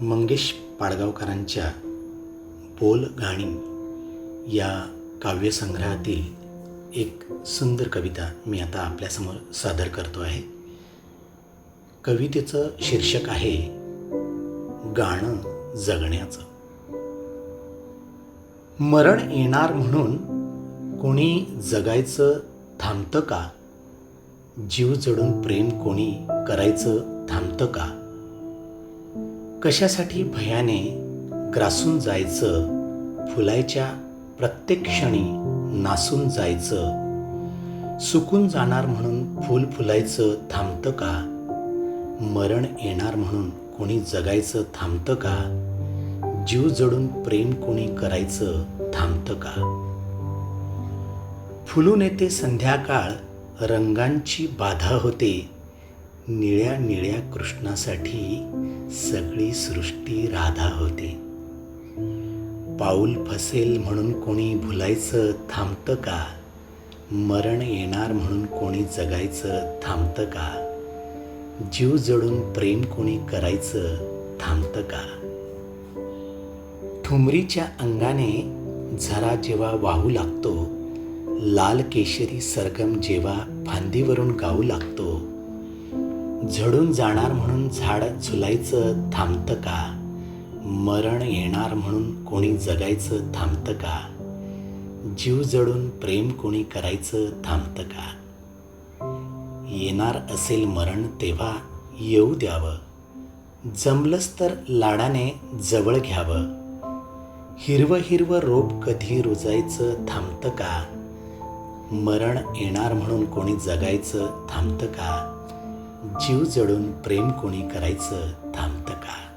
मंगेश पाडगावकरांच्या बोल गाणी या काव्यसंग्रहातील एक सुंदर कविता मी आता आपल्यासमोर सादर करतो आहे. कवितेचं शीर्षक आहे गाणं जगण्याचं. मरण येणार म्हणून कोणी जगायचं थांबतं का? जीव जडून प्रेम कोणी करायचं थांबतं का? कशासाठी भयाने ग्रासून जायचं फुलायच्या प्रत्येक क्षणी नासून जायचं? सुकून जाणार म्हणून फूल फुलायचं थांबतं का? मरण येणार म्हणून कोणी जगायचं थांबतं का? जीव जडून प्रेम कोणी करायचं थांबतं का? फुलून येते संध्याकाळ रंगांची बाधा होते. निळ्या निळ्या कृष्णासाठी सगळी सृष्टी राधा होते. पाऊल फसेल म्हणून कोणी भुलायचं थांबतं का? मरण येणार म्हणून कोणी जगायचं थांबतं का? जीव जडून प्रेम कोणी करायचं थांबतं का? ठुमरीच्या अंगाने झरा जेव्हा वाहू लागतो लाल केशरी सरगम जेव्हा फांदीवरून गाऊ लागतो झडून जाणार म्हणून झाड झुलायचं थांबतं का? मरण येणार म्हणून कोणी जगायचं थांबतं का? जीव जडून प्रेम कोणी करायचं थांबतं का? येणार असेल मरण तेव्हा येऊ द्यावं. जमलंच तर लाडाने जवळ घ्यावं. हिरवं हिरवं रोप कधी रुजायचं थांबतं का? मरण येणार म्हणून कोणी जगायचं थांबतं का? जीव जडून प्रेम कोणी करायचं थांबतं का?